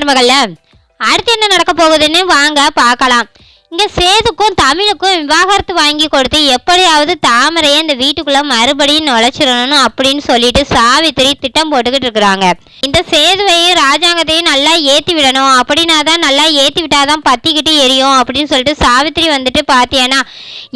மருமகள்ல அடுத்து என்ன நடக்க போகுதுன்னு வாங்க பார்க்கலாம். இங்க சேதுக்கும் தமிழுக்கும் விவாகரத்து வாங்கி கொடுத்து எப்படியாவது தாமரையை இந்த வீட்டுக்குள்ள மறுபடியும் நுழைச்சிடணும் அப்படின்னு சொல்லிட்டு சாவித்திரி திட்டம் போட்டுக்கிட்டு இருக்கிறாங்க. இந்த சேதுவையும் ராஜாங்கத்தையும் நல்லா ஏத்தி விடணும். அப்படின்னா தான் நல்லா ஏத்தி விட்டாதான் பத்திக்கிட்டு எரியும் அப்படின்னு சொல்லிட்டு சாவித்திரி வந்துட்டு பார்த்தியானா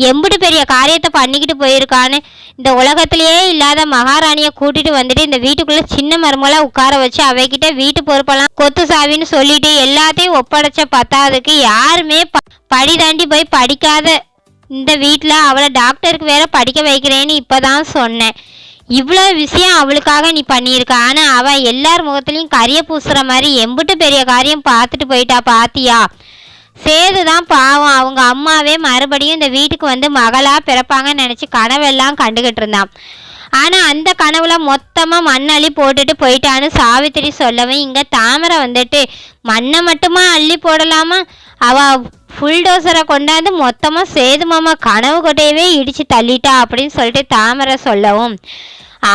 எம்பிட்டு பெரிய காரியத்தை பண்ணிக்கிட்டு போயிருக்கான்னு. இந்த உலகத்திலேயே இல்லாத மகாராணியை கூட்டிட்டு வந்துட்டு இந்த வீட்டுக்குள்ள சின்ன மருமகளா உட்கார வச்சு அவைகிட்ட வீட்டு பொறுப்பெல்லாம் கொத்து சாவின்னு சொல்லிட்டு எல்லாத்தையும் ஒப்படைச்ச பத்தாதுக்கு யாருமே ப- அடி தாண்டி போய் படிக்காத இந்த வீட்டில் அவளை டாக்டருக்கு வேற படிக்க வைக்கிறேன்னு இப்போ தான் சொன்னேன். இவ்வளோ விஷயம் அவளுக்காக நீ பண்ணியிருக்க. ஆனால் அவள் எல்லார் முகத்துலையும் கரிய பூசுகிற மாதிரி எம்பிட்டு பெரிய காரியம் பார்த்துட்டு போயிட்டா பாத்தியா? சேது தான் பாவம். அவங்க அம்மாவே மறுபடியும் இந்த வீட்டுக்கு வந்து மகளாக பிறப்பாங்கன்னு நினச்சி கனவெல்லாம் கண்டுகிட்டு இருந்தான். ஆனால் அந்த கனவுல மொத்தமாக மண்ணள்ளி போட்டுட்டு போயிட்டான்னு சாவித்திரி சொல்லவும் இங்கே தாமரை வந்துட்டு மண்ணை மட்டுமா அள்ளி போடலாமா? அவள் புல்டோசரை கொண்டாந்து மொத்தமாக சேது மாமா கனவு கொட்டையவே இடித்து தள்ளிட்டா அப்படின்னு சொல்லிட்டு தாமரை சொல்லவும்.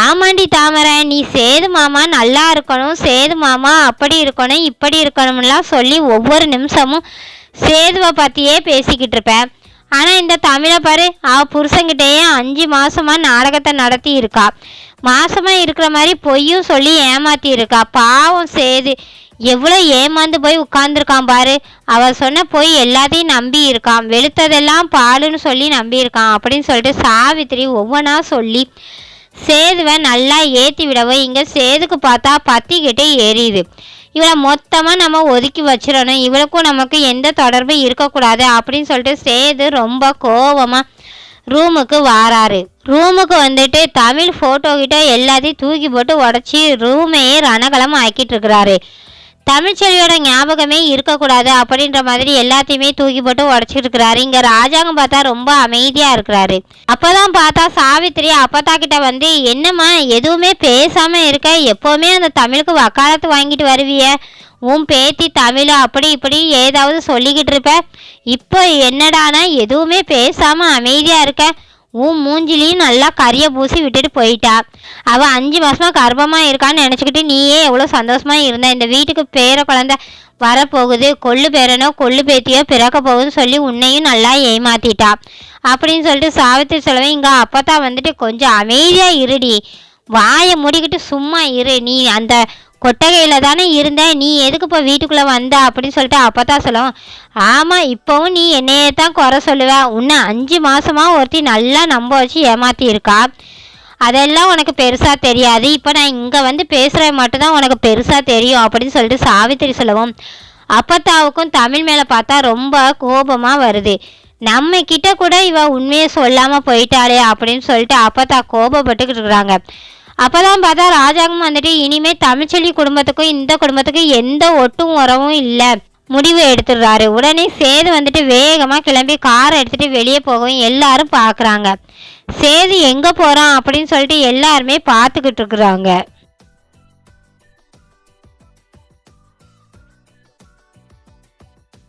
ஆமாண்டி தாமரை நீ சேது மாமா நல்லா இருக்கணும் சேது மாமா அப்படி இருக்கணும் இப்படி இருக்கணும்லாம் சொல்லி ஒவ்வொரு நிமிஷமும் சேதுவை பற்றியே பேசிக்கிட்டு இருப்பேன் ஆனால் இந்த தமிழை பாரு அவ புருஷங்கிட்டேயே அஞ்சு மாதமாக நாடகத்தை நடத்தி இருக்கா. மாதமாக இருக்கிற மாதிரி பொய்யும் சொல்லி ஏமாத்தி இருக்கா. பாவம் சேது எவ்வளோ ஏமாந்து போய் உட்கார்ந்துருக்கான் பாரு. அவர் சொன்ன போய் எல்லாத்தையும் நம்பி இருக்கான். வெளுத்ததெல்லாம் பாலுன்னு சொல்லி நம்பியிருக்கான் அப்படின்னு சொல்லிட்டு சாவித்திரி ஒவ்வொன்றா சொல்லி சேதுவை நல்லா ஏற்றி விடவும் இங்கே சேதுக்கு பார்த்தா பத்திக்கிட்டே எரியுது. இவளை மொத்தமாக நம்ம ஒதுக்கி வச்சிடணும். இவளுக்கும் நமக்கு எந்த தொடர்பும் இருக்கக்கூடாது அப்படின்னு சொல்லிட்டு சேது ரொம்ப கோவமாக ரூமுக்கு வாராரு. ரூமுக்கு வந்துட்டு தமிழ் ஃபோட்டோ கிட்ட எல்லாத்தையும் தூக்கி போட்டு உடச்சி ரூமையே ரணகலம் ஆக்கிட்டு இருக்கிறாரு. தமிழ்ச்செல்வியோட ஞாபகமே இருக்கக்கூடாது அப்படின்ற மாதிரி எல்லாத்தையுமே தூக்கி போட்டு உடச்சிட்டு இருக்கிறாரு இங்கே ராஜாங்கம் பார்த்தா ரொம்ப அமைதியாக இருக்கிறாரு. அப்போதான் பார்த்தா சாவித்திரி அப்பத்தா கிட்ட வந்து என்னம்மா எதுவுமே பேசாம இருக்க? எப்போவுமே அந்த தமிழுக்கு வக்காலத்து வாங்கிட்டு வருவிய. உன் பேத்தி தமிழ் அப்படி இப்படி ஏதாவது சொல்லிக்கிட்டு இருப்ப? இப்போ என்னடானா எதுவுமே பேசாம அமைதியாக இருக்க? உன் மூஞ்சிலையும் நல்லா கறியை பூசி விட்டுட்டு போயிட்டா. அவள் அஞ்சு மாதமாக கர்ப்பமாக இருக்கான்னு நினச்சிக்கிட்டு நீயே எவ்வளோ சந்தோஷமாக இருந்த. இந்த வீட்டுக்கு பேர குழந்த வரப்போகுது. கொள்ளு பேரனோ கொள்ளு பேத்தியோ பிறக்க போகுதுன்னு சொல்லி உன்னையும் நல்லா ஏமாத்திட்டா. அப்படின்னு சொல்லிட்டு சாவித்திரி சொல்லவே அப்போ தான் வந்துட்டு கொஞ்சம் அமைதியாக இருடி. வாயை முடிக்கிட்டு சும்மா இரு. நீ அந்த கொட்டகையில் தானே இருந்த. நீ எதுக்கு இப்போ வீட்டுக்குள்ளே வந்த? அப்படின்னு சொல்லிட்டு அப்பதான் சொல்லுவோம் ஆமாம் இப்போவும் நீ என்னையே தான் குறை சொல்லுவ. உன்னை அஞ்சு மாதமாக ஒருத்தி நல்லா நம்ப வச்சு ஏமாத்தி இருக்கா அதெல்லாம் உனக்கு பெருசாக தெரியாது. இப்போ நான் இங்கே வந்து பேசுறது மட்டும்தான் உனக்கு பெருசாக தெரியும் அப்படின்னு சொல்லிட்டு சாவித்திரி சொல்லுவோம். அப்பத்தாவுக்கும் தமிழ் மேலே பார்த்தா ரொம்ப கோபமாக வருது. நம்ம கிட்ட கூட இவ உண்மையை சொல்லாமல் போயிட்டாளே அப்படின்னு சொல்லிட்டு அப்பத்தா கோபப்பட்டுக்கிட்டு இருக்கிறாங்க. அப்போதான் பார்த்தா ராஜாங்கம் வந்துட்டு இனிமே தமிழ்ச்செல்வி குடும்பத்துக்கும் இந்த குடும்பத்துக்கும் எந்த ஒட்டும் உறவும் இல்லை. முடிவு எடுத்துடுறாரு. உடனே சேது வந்துட்டு வேகமாக கிளம்பி காரை எடுத்துட்டு வெளியே போகவும் எல்லாரும் பார்க்குறாங்க. சேது எங்கே போகிறான் அப்படின்னு சொல்லிட்டு எல்லாருமே பார்த்துக்கிட்டு இருக்கிறாங்க.